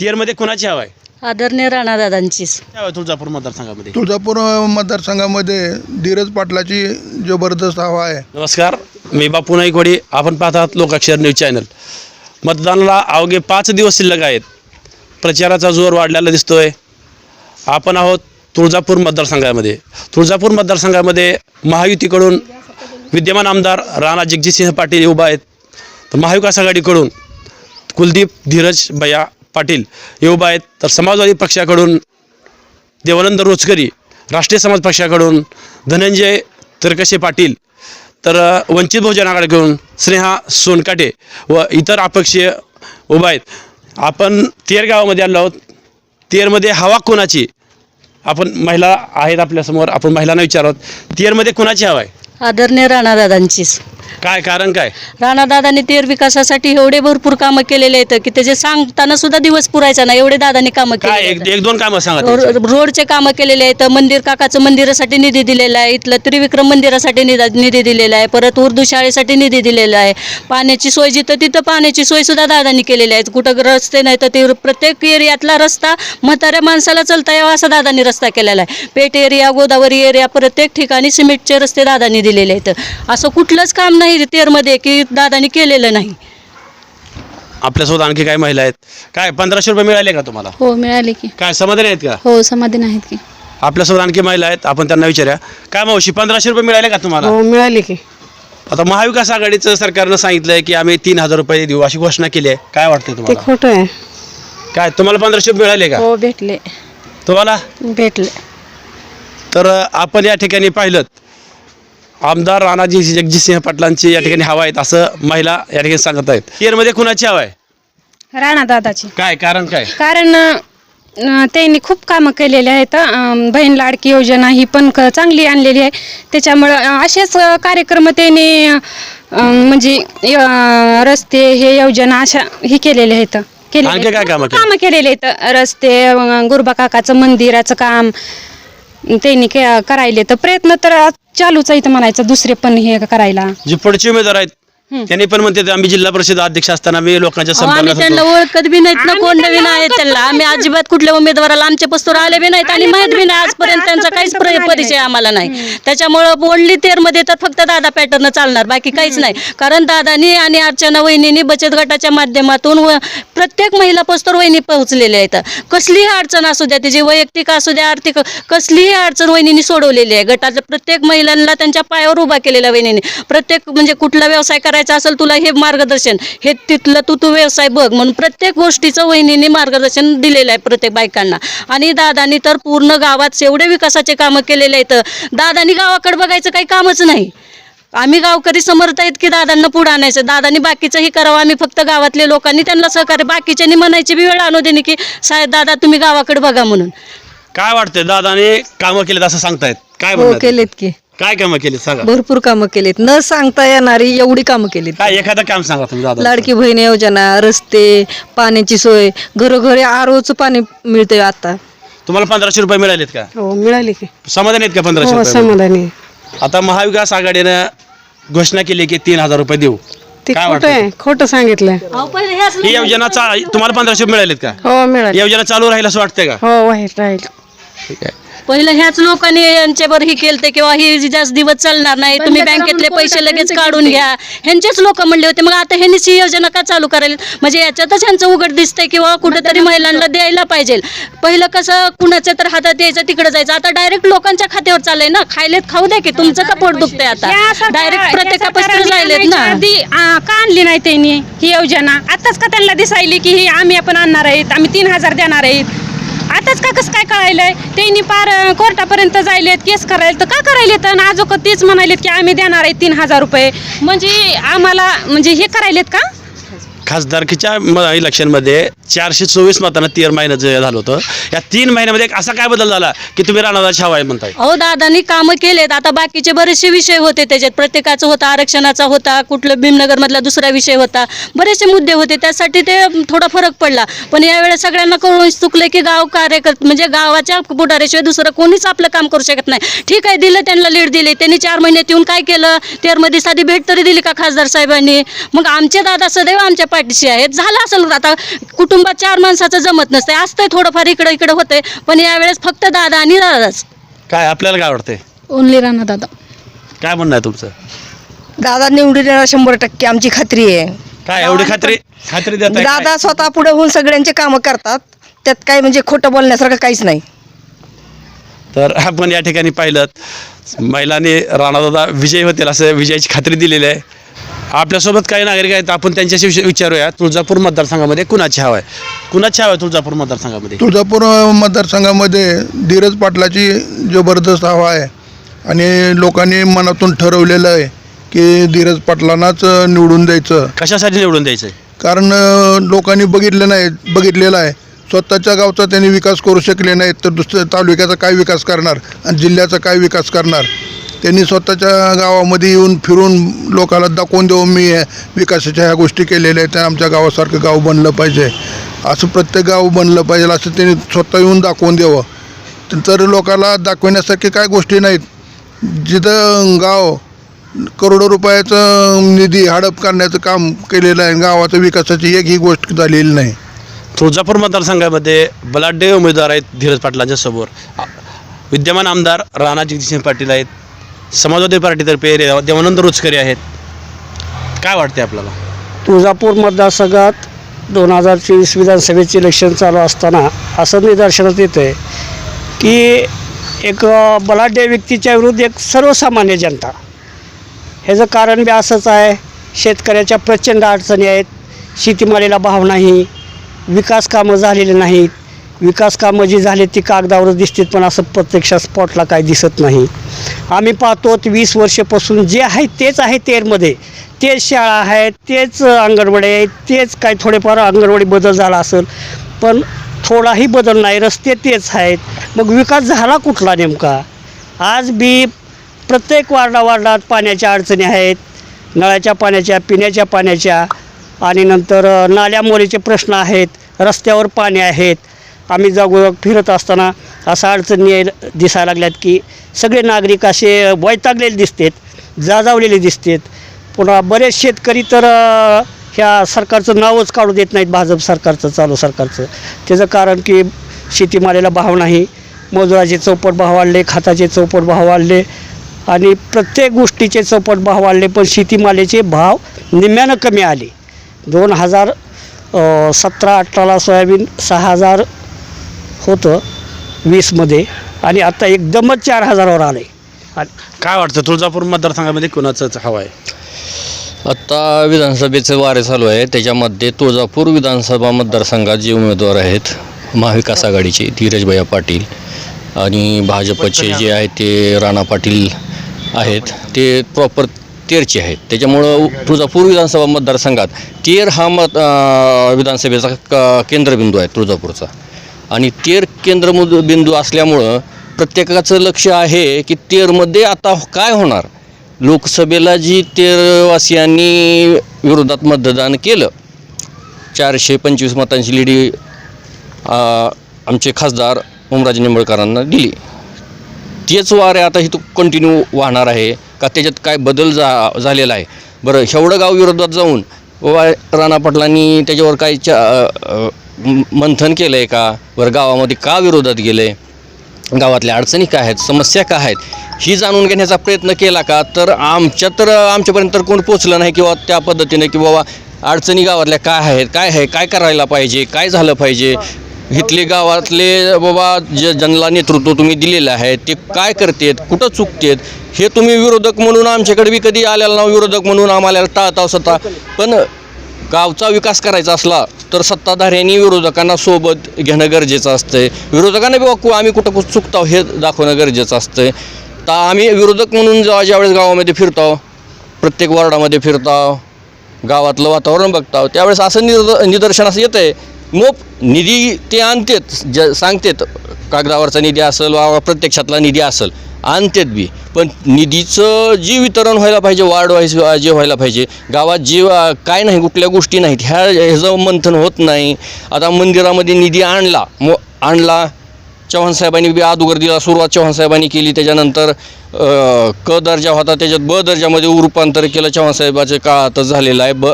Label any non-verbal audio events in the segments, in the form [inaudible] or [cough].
तेरमध्ये कुणाची हवा आहे? आदरणीय राणादादांचीच हवा आहे तुळजापूर मतदारसंघामध्ये? तुळजापूर मतदारसंघामध्ये धीरज पाटलाची जबरदस्त हवा आहे. नमस्कार मी बापू नाईकवाडी. आपण पाहत आहात लोकाक्षर न्यूज चॅनल. मतदानाला अवघे पाच दिवस शिल्लक आहेत. प्रचाराचा जोर वाढलेला दिसतोय. आपण आहोत तुळजापूर मतदारसंघामध्ये. तुळजापूर मतदारसंघामध्ये महायुतीकडून विद्यमान आमदार राणा जगजितसिंह पाटील उभा आहेत. तर महाविकास आघाडीकडून कुलदीप धीरज भैया पाटील हे उभा आहेत. तर समाजवादी पक्षाकडून देवानंद रोचकरी राष्ट्रीय समाज पक्षाकडून धनंजय तरकशे पाटील तर वंचित बहुजन आघाडीकडून स्नेहा सोनकाटे व इतर अपक्षीय उभा आहेत. आपण तेर गावामध्ये आलो आहोत. तेरमध्ये हवा कोणाची? आपण महिला आहेत आपल्यासमोर आपण महिलांना विचारत तेरमध्ये कोणाची हवा आहे? आदरणीय राणादादांचीच. काय कारण काय? राणादादांनी तेर विकासासाठी एवढे भरपूर कामं केलेले आहेत की त्याचे सांगताना सुद्धा दिवस पुरायचा नाही एवढे दादांनी कामं काय केले एक एक दोन कामं सांगा त्यांची. रोडचे कामं केलेले आहेत मंदिर काकाचं मंदिरासाठी निधी दिलेला आहे इथलं त्रिविक्रम मंदिरासाठी निधा- निधी दिलेला आहे परत उर्दू शाळेसाठी निधी दिलेला आहे. पाण्याची सोय जिथं तिथं पाण्याची सोय सुद्धा दादांनी केलेली आहे. कुठं रस्ते नाही तर ते प्रत्येक एरियातला रस्ता म्हाताऱ्या माणसाला चालता यावा असा दादांनी रस्ता केलेला आहे. पेठ एरिया गोदावरी एरिया प्रत्येक ठिकाणी सिमेंटचे रस्ते दादांनी दिलेले आहेत. असं कुठलंच काम नाही तेरमध्ये की दादांनी केलेलं नाही. आपल्यासोबत आणखी काय महिला आहेत? काय पंधराशे रुपये मिळाले का तुम्हाला? हो मिळाले की. काय समाधान आहेत का? हो समाधान आहेत की. आपल्यासोबत आणखी महिला आहेत आपण त्यांना विचारूया. काय मावशी पंधराशे रुपये मिळाले का तुम्हाला? हो मिळाली की. आता महाविकास आघाडीचं सरकारनं सांगितलंय की आम्ही तीन हजार रुपये देऊ अशी घोषणा केली आहे. काय वाटतंय ते तुम्हाला? खोटं आहे. काय तुम्हाला पंधराशे रुपये मिळाले का? हो भेटले. तुम्हाला? भेटले. तर अ, आपण या ठिकाणी पाहिलं आमदार राणाजी जगजितसिंह पाटलांची या ठिकाणी हवा आहेत असं महिला या ठिकाणी सांगत आहेत. केरमध्ये कुणाची हवा आहे? राणा दादाची. काय? कारण काय? कारण अं, त्यांनी खूप कामं केलेली आहेत. अं, बहीण लाडकी योजना ही पण क- चांगली आणलेली आहे. त्याच्यामुळं अं, असेच अं, कार्यक्रम त्यांनी अं, म्हणजे अं, रस्ते हे योजना अशा ही केलेल्या आहेत. केलेल्या आणखी काय. कामं केली? कामं केलेली? आहेत. रस्ते अं, गुरुबा काकाचं मंदिराचं काम त्यांनी के- करायले. तर प्रयत्न तर चालूच आहेत म्हणायचं. दुसरे पण हे करायला. जे पुढचे उमेदवार आहेत त्यांनी पण म्हणते आम्ही जिल्हा परिषद अध्यक्ष असताना मी लोकांच्या अहो, आम्ही संपर्कात त्यांना होतो. ओळखत बी नाहीत ना आम्ही कोण त्यांना नवीन आहेत ओळखत त्यांना आम्ही. अजिबात कुठल्या उमेदवाराला आमच्या पस्तूर आले बी नाहीत आणि माहीत बी नाही. आजपर्यंत त्यांचा काहीच प्र- आले परिचय. आम्हाला नाही त्याच्यामुळं ओनली तेरमध्ये तर फक्त दादा पॅटर्न चालणार बाकी काहीच नाही कारण दादानी आणि अर्चना वहिनीनी बचत गटाच्या माध्यमातून व प्रत्येक महिला पस्तोर वहिनी पोहोचलेल्या आहेत कसलीही अडचण असू द्या तिची वैयक्तिक असू द्या आर्थिक कसलीही अडचण वहिनीनी सोडवलेली आहे गटातल्या प्रत्येक महिलांना त्यांच्या पायावर उभा केलेला वहिनीने प्रत्येक म्हणजे कुठला व्यवसाय करायचा असेल तुला हे मार्गदर्शन. हे तिथलं तू तू व्यवसाय बघ. म्हणून प्रत्येक गोष्टीचं वहिनीने मार्गदर्शन दिलेलं आहे प्रत्येक बायकांना. आणि दादानी तर पूर्ण गावात एवढे विकासाचे कामं केलेले आहेत. दादानी गावाकडे बघायचं काही कामच नाही. आम्ही गावकरी समर्थ आहेत की दादांना पुढे आणायचं. दादांनी बाकीचंही करावं. आम्ही फक्त गावातले लोकांनी त्यांना सहकार्य बाकीच्यांनी म्हणायची बी वेळ आणू देणे की साहेब दादा तुम्ही गावाकडे बघा म्हणून. काय वाटतंय दादाने कामं केलेत असं सांगतायत? काय हो? केलेत की. काय कामं केलीत? सांगा. भरपूर कामं केलीत. न सांगता येणारी एवढी कामं केलीत. काय एखादं काम सांगा तुम्ही दादा. लाडकी बहीण योजना रस्ते पाण्याची सोय घरोघरी आरोचं पाणी मिळतंय आता. तुम्हाला पंधराशे रुपये मिळालेत का? हो मिळाली की. समाधान आहेत का पंधराशे हो रुपये? समाधानी आहे. आता महाविकास आघाडीनं घोषणा केली की तीन हजार रुपये देऊ. ते काय खोटं वाटतं? आहे खोटं सांगितलंय. ही योजना चा- तुम्हाला पंधराशे रुपये मिळालेत का? हो मिळाली. योजना चालू राहील असं वाटतंय का? हो वाईट राहील. ठीक आहे. पहिलं ह्याच लोकांनी यांच्यावर ही केलं किंवा ही जास्त दिवस चालणार नाही तुम्ही बँकेतले पैसे लगेच काढून घ्या. ह्यांचेच लोक म्हणले होते मग आता ह्यांनीच ही योजना का चालू करायला? म्हणजे याच्यातच ह्यांचं उघड दिसतंय किंवा कुठेतरी महिलांना द्यायला पाहिजे. पहिलं कसं कुणाच्या तर हातात यायचं तिकडे जायचं. आता डायरेक्ट लोकांच्या खात्यावर चाललंय ना. खायलेत खाऊ द्या की तुमचं का पोट दुखतंय आता? डायरेक्ट प्रत्येकापासून जायलेत ना. आधी का आणली नाही त्यांनी ही योजना? आताच का त्यांना दिसायली की ही आम्ही आपण आणणार आहेत आम्ही तीन हजार देणार आहेत? आताच का कसं काय कळायलंय? त्यांनी पार कोर्टापर्यंत जायलेत केस करायला तर का करायलेत? आणि आजोक तेच म्हणालेत की आम्ही देणार आहे तीन हजार रुपये. म्हणजे आम्हाला म्हणजे हे करायलेत का? खासदारकीच्या म- इलेक्शनमध्ये चारशे चोवीस मतांना तीन महिन्याचं जे झालं होतं या तीन महिन्यामध्ये एक असा काय बदल झाला की तुम्ही राणादाची छावाय आहे म्हणताय? अहो दादांनी कामं केलेत. आता बाकीचे बरेचसे विषय होते त्याच्यात. प्रत्येकाचा होता आरक्षणाचा होता कुठलं भीमनगरमधला दुसरा विषय होता. बरेचसे मुद्दे होते. त्यासाठी ते थोडा फरक पडला. पण यावेळेस सगळ्यांना कळून चुकलं की गाव कार्यकर्ते म्हणजे गावाच्या पुढाऱ्याशिवाय दुसरं कोणीच आपलं काम करू शकत नाही. ठीक आहे दिलं त्यांना लीड दिली. त्यांनी चार महिन्यात येऊन काय केलं? तेरमध्ये साधी भेट तरी दिली का खासदार साहेबांनी? मग आमचे दादा सदैव आमच्या पाठीशी आहेत झालं असेल आता कुटुंबात चार माणसाचं जमत नसतंय. असतंय थोडंफार इकडं इकडं होतंय. पण यावेळेस फक्त दादा आणि दादाच. काय आपल्याला काय वाटतंय ओनली राणा दादा. काय म्हणणं आहे तुमचं? दादा निवडून येणार शंभर टक्के आमची खात्री आहे. काय एवढी खात्री खात्री देत दादा स्वतः पुढे होऊन सगळ्यांचे कामं करतात. त्यात काय म्हणजे खोटं बोलण्यासारखं काहीच नाही. तर आपण या ठिकाणी पाहिलं महिलांनी राणादादा विजय होतील असं विजयाची खात्री दिलेली आहे. आपल्यासोबत काही नागरिक आहेत आपण त्यांच्याशी विचारूया. तुळजापूर मतदारसंघामध्ये कुणाची हवा आहे? कुणाची हवा आहे तुळजापूर मतदारसंघामध्ये? तुळजापूर मतदारसंघामध्ये धीरज पाटलाची जबरदस्त हवा आहे. आणि लोकांनी मनातून ठरवलेलं आहे की धीरज पाटलांनाच निवडून द्यायचं. कशासाठी निवडून द्यायचं आहे कारण लोकांनी बघितलं नाही बघितलेलं आहे. स्वतःच्या गावचा त्यांनी विकास करू शकले नाहीत तर दुसऱ्या तालुक्याचा काय विकास करणार? आणि जिल्ह्याचा काय विकास करणार? त्यांनी स्वतःच्या गावामध्ये येऊन फिरून लोकांना दाखवून देऊन मी विकासाच्या ह्या गोष्टी केलेल्या आहेत. त्या आमच्या गावासारखं गाव बनलं पाहिजे. असं प्रत्येक गाव बनलं पाहिजे असं त्यांनी स्वतः येऊन दाखवून द्यावं. तर लोकांना दाखवण्यासारखी काय गोष्टी नाहीत. जिथं गाव करोडो रुपयाचं निधी हडप करण्याचं काम केलेलं आहे गावाच्या विकासाची एकही गोष्ट झालेली नाही. तुळजापूर मतदारसंघामध्ये बलाढ्य उमेदवार आहेत धीरज पाटलांच्या समोर. विद्यमान आमदार राणा जगदीशसिंह पाटील आहेत. समाजवादी पार्टीतर्फे रे- देवानंद रोचकरी आहेत. काय वाटते आपल्याला? तुळजापूर मतदारसंघात दोन हजार चोवीस विधानसभेचे इलेक्शन चालू असताना असं निदर्शनात येतं आहे की एक अ, बलाढ्य व्यक्तीच्या विरुद्ध एक सर्वसामान्य जनता. ह्याचं कारण बी असंच आहे शेतकऱ्याच्या प्रचंड अडचणी आहेत शेतीमालेला भाव नाही विकास कामं झालेली नाहीत विकास कामं जी झाली ती कागदावरच दिसतात पण असं प्रत्यक्षात स्पॉटला काय दिसत नाही. आम्ही पाहतो वीस वर्षापासून जे आहे तेच आहे तेरमध्ये. तेच शाळा आहेत तेच अंगणवाडी आहेत तेच काय थोडेफार अंगणवाडी बदल झाला असेल पण थोडाही बदल नाही रस्ते तेच आहेत. मग विकास झाला कुठला नेमका? आज बी प्रत्येक वार्डा वार्डात पाण्याच्या अडचणी आहेत. नळाच्या पाण्याच्या पिण्याच्या पाण्याच्या आणि नंतर अ, नाल्या मोरीचे प्रश्न आहेत रस्त्यावर पाणी आहेत. आम्ही जागोजाग फिरत असताना असा अडचणी यायला दिसायला लागल्यात की सगळे नागरिक असे वैतागलेले दिसतात जाजावलेले दिसतात. पुन्हा बरेच शेतकरी तर ह्या सरकारचं नावच काढू देत नाहीत भाजप सरकारचं चालू सरकारचं. त्याचं कारण की शेतीमालेला भाव नाही मजुराचे चौपट भाव वाढले खताचे चौपट भाव वाढले आणि प्रत्येक गोष्टीचे चौपट भाव वाढले पण शेतीमालेचे भाव निम्म्यानं कमी आले. दोन हजार सतरा अठराला सोयाबीन सहा हजार होतं वीसमध्ये आणि आता एकदमच चार हजारावर आलं आहे काय वाटतं तुळजापूर मतदारसंघामध्ये कुणाचं हवा आहे? आत्ता विधानसभेचे वारे चालू आहे. त्याच्यामध्ये तुळजापूर विधानसभा मतदारसंघात जे उमेदवार आहेत महाविकास आघाडीचे धीरजभैया पाटील आणि भाजपचे जे आहेत ते राणा पाटील आहेत ते प्रॉपर तेरचे आहेत. त्याच्यामुळं तुळजापूर विधानसभा मतदारसंघात तेर हा मत विधानसभेचा क केंद्रबिंदू आहे तुळजापूरचा. आणि तेर केंद्रमुद बिंदू असल्यामुळं प्रत्येकाचं लक्ष आहे की तेरमध्ये आता काय होणार? लोकसभेला जी तेरवासियांनी विरोधात मतदान केलं चारशे पंचवीस मतांची लिडी आमचे खासदार ओमराजे निंबळकरांना दिली. तेच वारे आता ही तो कंटिन्यू वाहणार आहे का? त्याच्यात काय बदल जा झालेला आहे? बरं हेवडं गाव विरोधात जाऊन बाबा राणा पाटलांनी त्याच्यावर काही चा मंथन केलं आहे का? बरं गावामध्ये का विरोधात गेले गावातल्या अडचणी काय आहेत? समस्या काय आहेत? ही जाणून घेण्याचा प्रयत्न केला का? तर आमच्या तर आमच्यापर्यंत तर कोण पोचलं नाही किंवा त्या पद्धतीने की बाबा अडचणी गावातल्या काय आहेत? काय आहे? काय करायला पाहिजे? काय झालं पाहिजे? इथले गावातले बाबा जे ज्यांना नेतृत्व तुम्ही दिलेलं आहे ते काय करतेत? कुठं चुकतेत? हे तुम्ही विरोधक म्हणून आमच्याकडे बी कधी आलेला ना विरोधक म्हणून आम्हाला टाळताव सत्ता पण गावचा विकास करायचा असला तर सत्ताधाऱ्यांनी विरोधकांना सोबत घेणं गरजेचं असतंय. विरोधकांना बी वाकू आम्ही कुठं कुठं चुकताव हे दाखवणं गरजेचं असतंय. तर आम्ही विरोधक म्हणून जेव्हा ज्यावेळेस गावामध्ये फिरतो प्रत्येक वॉर्डामध्ये फिरतो गावातलं वातावरण बघताव त्यावेळेस असं निदर्शन निदर्शनास येतं आहे मोप निधी ते आणतेत ज सांगतेत कागदावरचा निधी असेल वा प्रत्यक्षातला निधी असेल आणतेत बी. पण निधीचं जे वितरण व्हायला पाहिजे वार्ड वाईज जे व्हायला पाहिजे गावात जे काय नाही कुठल्या गोष्टी नाहीत ह्या ह्याचं मंथन होत नाही. आता मंदिरामध्ये निधी आणला मो आणला चव्हाण साहेबांनी बी अगोदर दिला सुरुवात चव्हाण साहेबांनी केली त्याच्यानंतर क दर्जा होता त्याच्यात ब दर्जामध्ये रूपांतर केलं चव्हाण साहेबाच्या काळातच झालेलं आहे ब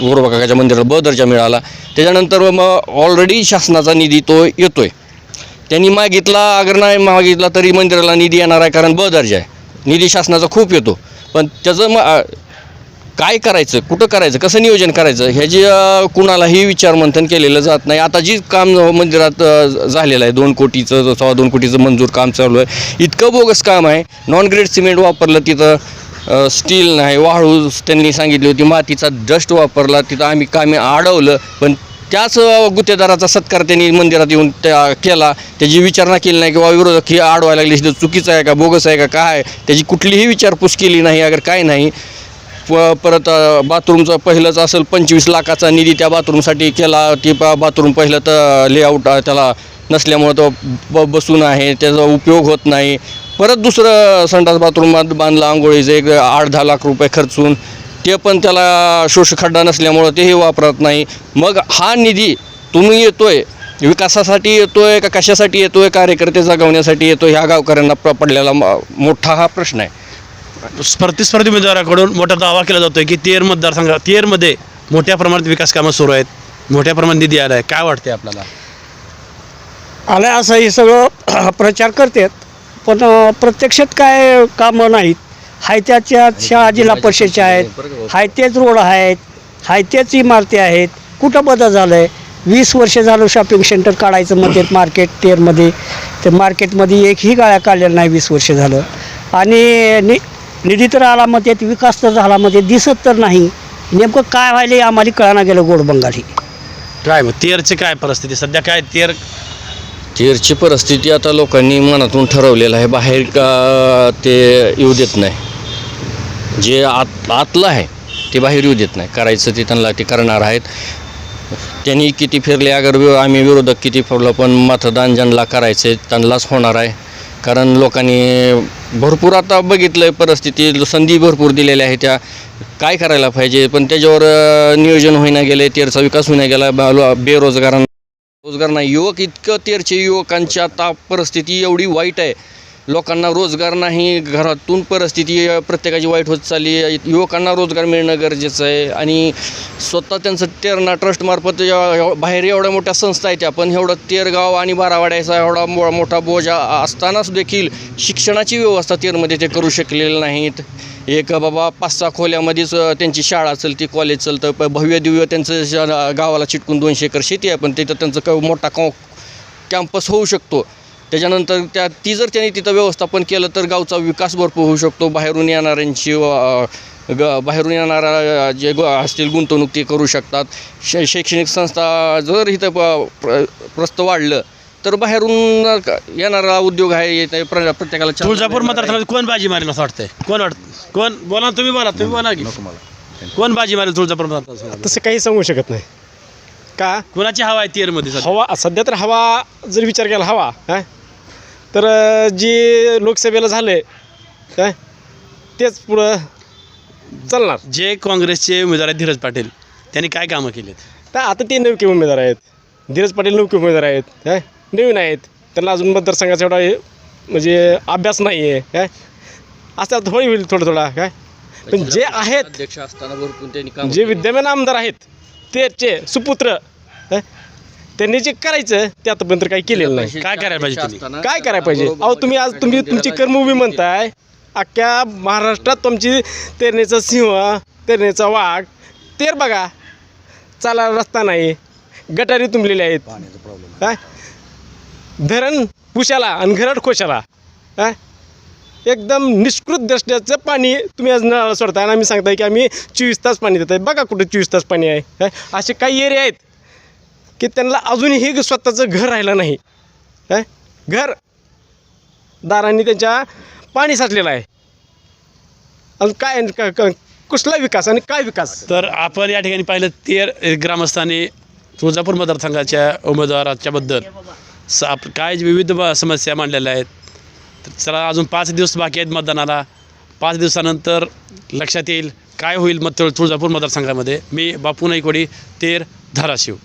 गुरुबा मंदिराला ब दर्जा मिळाला. त्याच्यानंतर मग ऑलरेडी शासनाचा निधी तो येतो आहे त्यांनी मागितला अगर नाही मागितला तरी मंदिराला निधी येणार आहे कारण ब दर्जा आहे. निधी शासनाचा खूप येतो. पण त्याचं मग काय करायचं कुठं करायचं कसं नियोजन करायचं ह्याची कुणालाही विचारमंथन केलेलं जात नाही. आता जी काम मंदिरात झालेलं आहे दोन कोटीचं सव्वा दोन कोटीचं मंजूर काम चालू आहे इतकं बोगस काम आहे. नॉन ग्रेड सिमेंट वापरलं तिथं स्टील नाही वाळू त्यांनी सांगितली होती मातीचा डस्ट वापरला तिथं आम्ही कामे अडवलं पण त्याच गुत्तेदाराचा सत्कार त्यांनी मंदिरात येऊन त्या केला. त्याची विचारणा केली नाही किंवा विरोधक ही अडवायला लागली चुकीचं आहे का बोगस आहे का काय त्याची कुठलीही विचारपूस केली नाही अगर काय नाही प परत बाथरूमचं पहिलंच असेल पंचवीस लाखाचा निधी त्या बाथरूमसाठी केला. ती बाथरूम पहिलं तर लेआउट त्याला नसल्यामुळं तो ब बसून आहे. त्याचा उपयोग होत नाही. परत दुसरं संडास बाथरूमात बांधला बांधलं आंघोळीचं. एक आठ दहा लाख रुपये खर्चून ते पण त्याला शोषखड्डा नसल्यामुळं तेही वापरत नाही. मग हा निधी तुम्ही येतोय विकासासाठी येतोय का कशासाठी येतोय? कार्यकर्ते जगवण्यासाठी येतो ह्या गावकऱ्यांना पडलेला म- मोठा हा प्रश्न आहे. प्रतिस्पर्धी उमेदवाराकडून मोठा दावा केला जातोय की तेर मतदारसंघात तेरमध्ये मोठ्या प्रमाणात विकास कामं सुरू आहेत. मोठ्या प्रमाणात निधी आला आहे काय वाटते आपल्याला? आलं असं हे सगळं [clears throat] प्रचार करतात. पण प्रत्यक्षात काय कामं नाहीत. हायत्याच्या शाळा जिल्हा परिषदच्या आहेत. हायत्याच रोड आहेत. हाय इमारती आहेत. कुठं बदल झालं आहे वीस वर्ष झालं शॉपिंग सेंटर काढायचं मध्ये मार्केट तेरमध्ये. ते मार्केटमध्ये एकही गाळ्या काढलेल्या नाही वीस वर्ष झालं. आणि नि निधी तर आला मग त्यात विकास तर झाला मग ते दिसत तर नाही. नेमकं काय व्हायलं आम्हाला कळना गेलं गोड बंगाली. काय मग तेरची काय परिस्थिती? सध्या काय तेर? तेरची परिस्थिती आता लोकांनी मनातून ठरवलेलं आहे बाहेर का ते येऊ देत नाही. जे आत आतलं आहे ते बाहेर येऊ देत नाही. करायचं ते त्यांना ते करणार आहेत. त्यांनी किती फिरले अगर वि- आम्ही विरोधक किती फिरलो पण मतदान ज्यांना करायचं आहे त्यांनाच होणार आहे. कारण लोकांनी भरपूर आता बघितलं आहे परिस्थिती संधी भरपूर दिलेल्या आहे त्या. काय करायला पाहिजे? पण त्याच्यावर नियोजन होईना गेले तेरचा विकास होईना गेला बा- लो- बेरोजगारांना रोजगार नाही. युवक इतकं तेरचे युवकांची आता परिस्थिती एवढी वाईट आहे. लोकांना रोजगार नाही घरातून परिस्थिती प्रत्येकाची वाईट होत चालली आहे. युवकांना रोजगार मिळणं गरजेचं आहे. आणि स्वतः त्यांचं तेरणा ट्रस्टमार्फत बाहेर एवढ्या मोठ्या संस्था आहेत त्या पण एवढं तेरगाव आणि बारावाड्याचा एवढा मो मोठा बोजा असतानाच देखील शिक्षणाची व्यवस्था तेरमध्ये ते करू शकलेले नाहीत. एक बाबा पाच सहा खोल्यामध्येच त्यांची शाळा चलती कॉलेज चालतं प भव्य दिव्य त्यांचं श- गावाला चिटकून दोनशे एकर शेती आहे पण तिथं त्यांचं क मोठा कॉ कॅम्पस होऊ शकतो. त्याच्यानंतर त्या ती जर त्यांनी तिथं व्यवस्थापन केलं तर गावचा विकास भरपूर होऊ शकतो. बाहेरून येणाऱ्यांची ग बाहेरून येणारा जे ग असतील गुंतवणूक ते करू शकतात. शै शैक्षणिक संस्था जर इथं प- प्र प्रस्त वाढलं तर बाहेरून क- येणारा उद्योग आहे येत आहे प्र प्रत्येकाला तुळजापूर. मतदारसंघात कोण बाजी मारेल असं वाटतंय? कोण वाटत कोण बोला तुम्ही बोला तुम्ही बोला की. कोण बाजी मारेल तुळजापूर मतदारसंघात? तसं काही सांगू शकत नाही. का? कोणाची हवा आहे तेरमध्ये सध्या? हवा सध्या तर हवा जर विचार केला हवा काय? तर अं, जी लोकसभेला झाले काय? तेच पुढं चालणार. जे काँग्रेसचे उमेदवार आहेत धीरज पाटील त्यांनी काय कामं केलीत? तर आता ते नवके उमेदवार आहेत. धीरज पाटील नवके उमेदवार आहेत काय? नवीन आहेत. त्यांना अजून मतदारसंघाचा एवढा हे म्हणजे अभ्यास नाही आहे काय? असं थोडी होईल थोडं थोडा काय? पण जे आहेत अध्यक्ष असताना भरपूर त्यांनी काम जे विद्यमान आमदार आहेत तेचे सुपुत्र त्यांनी जे करायचं ते आतापर्यंत काही केलेलं नाही. काय करायला पाहिजे त्यांनी? काय करायला पाहिजे? अहो तुम्ही आज तुम्ही तुमची कर्मभूमी म्हणताय अख्ख्या महाराष्ट्रात तुमची तेरणीचा सिंह तेरणीचा वाघ तेर बघा चालायला रस्ता नाही गटारी तुंबलेल्या आहेत. काय धरण पुशाला आणि घरट खोशाला. काय एकदम निष्कृत दर्शनाचं पाणी तुम्ही आज नळाला सोडताय आणि आम्ही सांगताय की आम्ही चोवीस तास पाणी देत आहे बघा कुठे चोवीस तास पाणी आहे. काय असे काही एरिया आहेत की त्यांना अजूनही स्वतःचं घर राहिलं नाही. काय घर दारांनी त्यांच्या पाणी साचलेलं आहे. आणि काय क- क- कसला विकास आणि काय विकास? तर आपण या ठिकाणी पाहिलं तेर ग्रामस्थांनी तुळजापूर मतदारसंघाच्या उमेदवाराच्या बद्दल. सा आप काय विविध ब- समस्या मांडलेल्या आहेत. तर चला अजून पाच दिवस बाकी आहेत मतदानाला. पाच दिवसानंतर लक्षात येईल काय होईल मत तुळजापूर मतदारसंघामध्ये. मी बापू नाईकवाडी तेर धाराशिव.